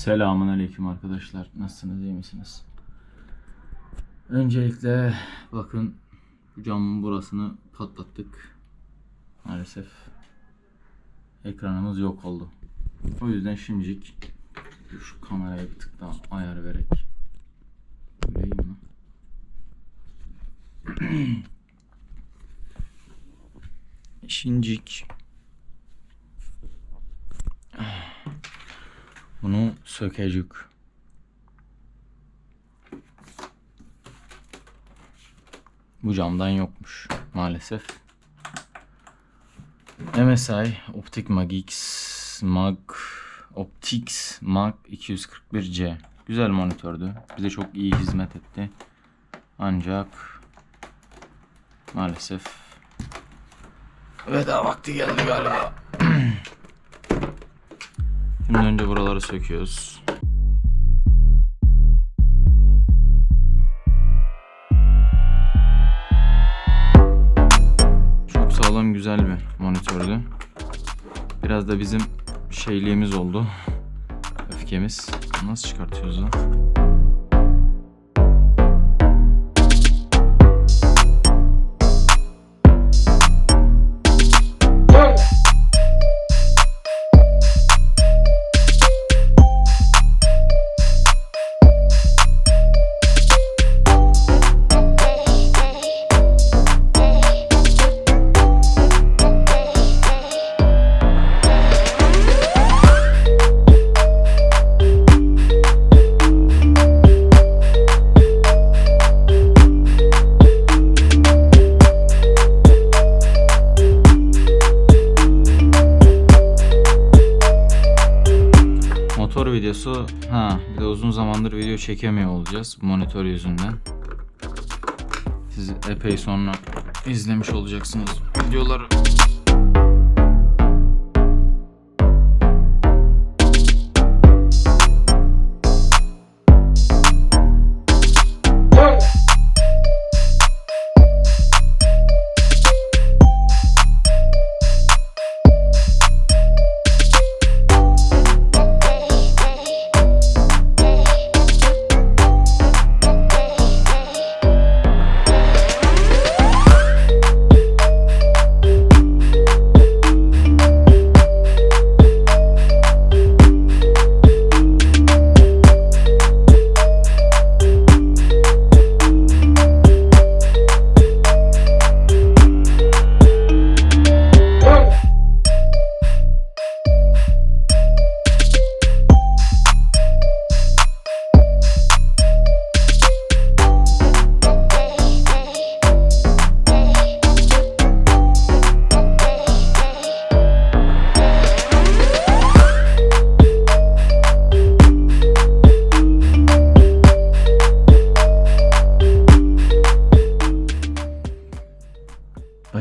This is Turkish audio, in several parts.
Selamun Aleyküm arkadaşlar. Nasılsınız? iyi misiniz? Öncelikle bakın camın burasını patlattık. Maalesef ekranımız yok oldu. O yüzden şimdilik şu kameraya bir tık daha ayar vererek Göreyim mi? Şimdilik bunu sökecek. Bu camdan yokmuş maalesef. MSI Optic Mag X Mag Optics Mag 241C güzel monitördü. Bize çok iyi hizmet etti. Ancak maalesef veda vakti geldi galiba. Şimdi önce buraları söküyoruz. Çok sağlam güzel bir monitördü. Biraz da bizim şeyliğimiz oldu. Öfkemiz. Nasıl çıkartıyoruz lan? Uzun zamandır video çekemiyor olacağız monitör yüzünden. Siz epey sonra izlemiş olacaksınız videoları.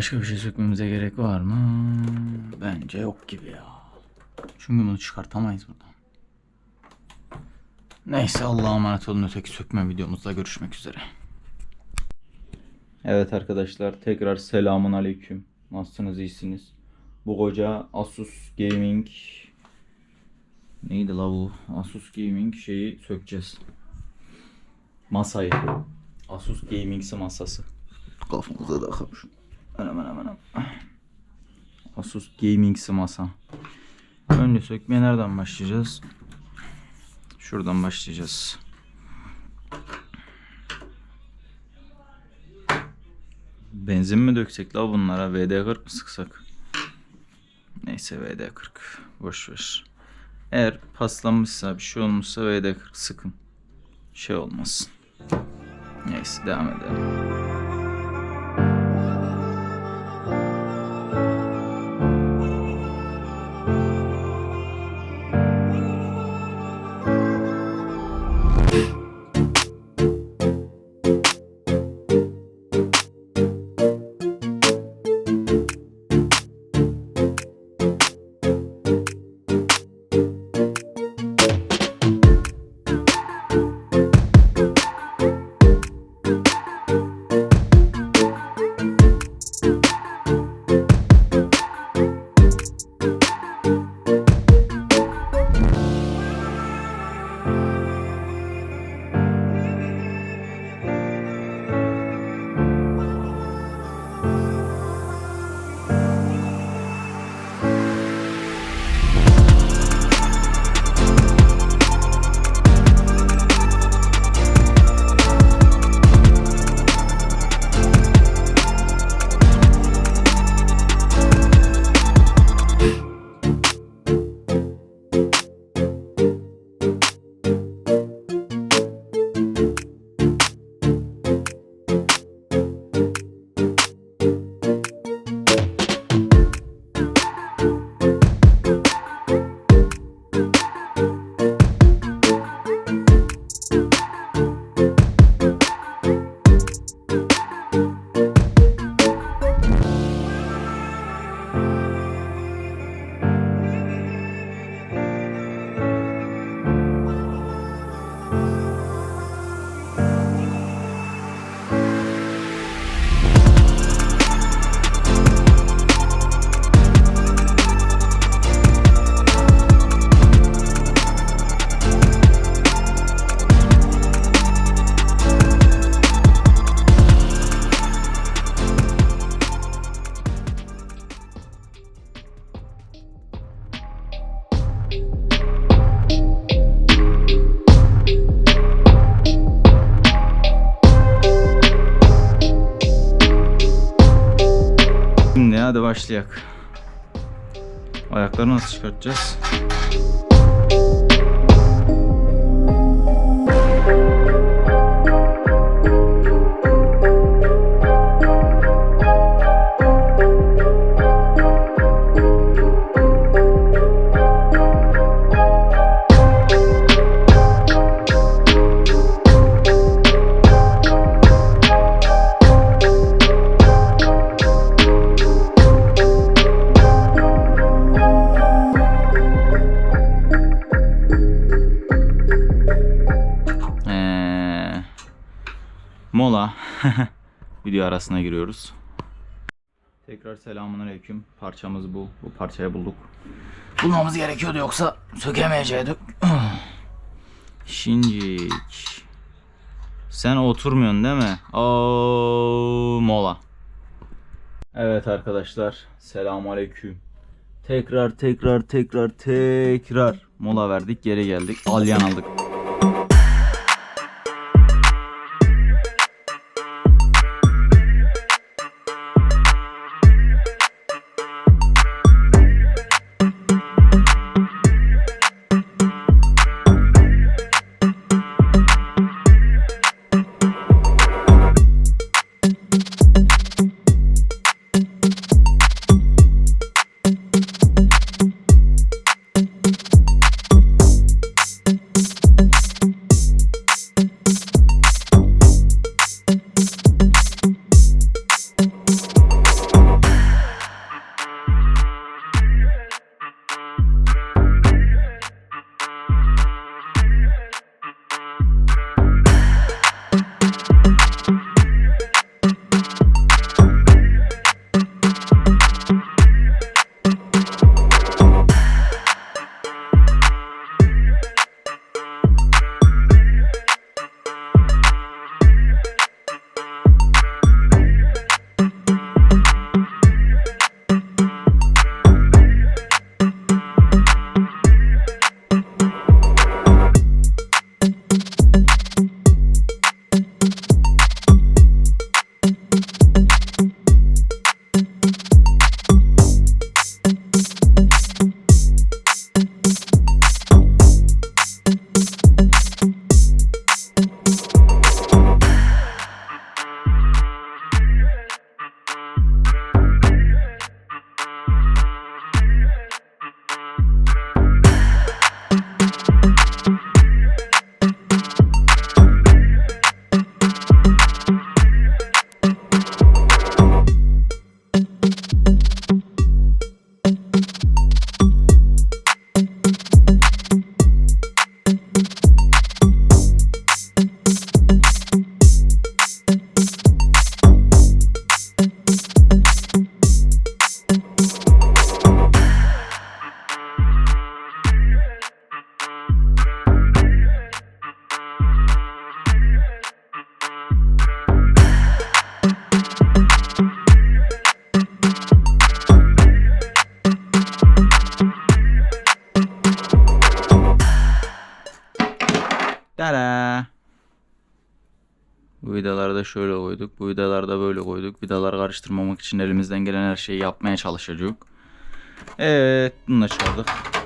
Başka bir şey sökmemize gerek var mı? Bence yok gibi ya. Çünkü bunu çıkartamayız buradan. Neyse Allah'a emanet olun. Öteki sökme videomuzda görüşmek üzere. Evet arkadaşlar tekrar selamun aleyküm. Nasılsınız iyisiniz? Bu koca Asus Gaming neydi la bu? Asus Gaming şeyi sökeceğiz. Masayı. Asus Gaming masası. Kafamıza da şu. Anam anam anam. Asus Gaming masa. Önce sökmeye nereden başlayacağız? Şuradan başlayacağız. Benzin mi döksek la bunlara? VD40 mı sıksak? Neyse VD40. Boş ver. Eğer paslanmışsa bir şey olmuşsa VD40 sıkın. Şey olmasın. Neyse devam edelim. Hadi başlayak. Ayakları nasıl çıkartacağız? Video arasına giriyoruz. Tekrar selamun aleyküm. Parçamız bu. Bu parçayı bulduk. Bulmamız gerekiyordu yoksa sökemeyecektik. Şincik. Sen oturmuyorsun değil mi? Oo, mola. Evet arkadaşlar. Selamun aleyküm. Tekrar tekrar tekrar tekrar mola verdik geri geldik. Alyan aldık. Bu vidaları da şöyle koyduk. Bu vidaları da böyle koyduk. Vidaları karıştırmamak için elimizden gelen her şeyi yapmaya çalışacağız. Evet, bunu da çaldık.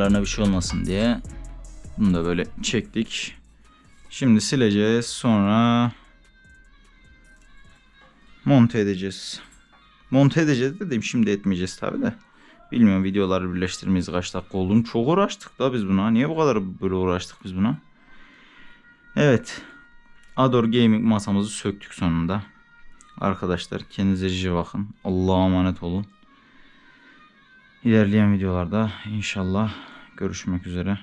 Kenarlarına bir şey olmasın diye bunu da böyle çektik. Şimdi sileceğiz. Sonra monte edeceğiz. Monte edeceğiz dedim. Şimdi etmeyeceğiz tabi de. Bilmiyorum videoları birleştirmeyiz kaç dakika olduğunu. Çok uğraştık da biz buna. Niye bu kadar böyle uğraştık biz buna? Evet. Ador Gaming masamızı söktük sonunda. Arkadaşlar kendinize iyi bakın. Allah'a emanet olun. İlerleyen videolarda inşallah görüşmek üzere.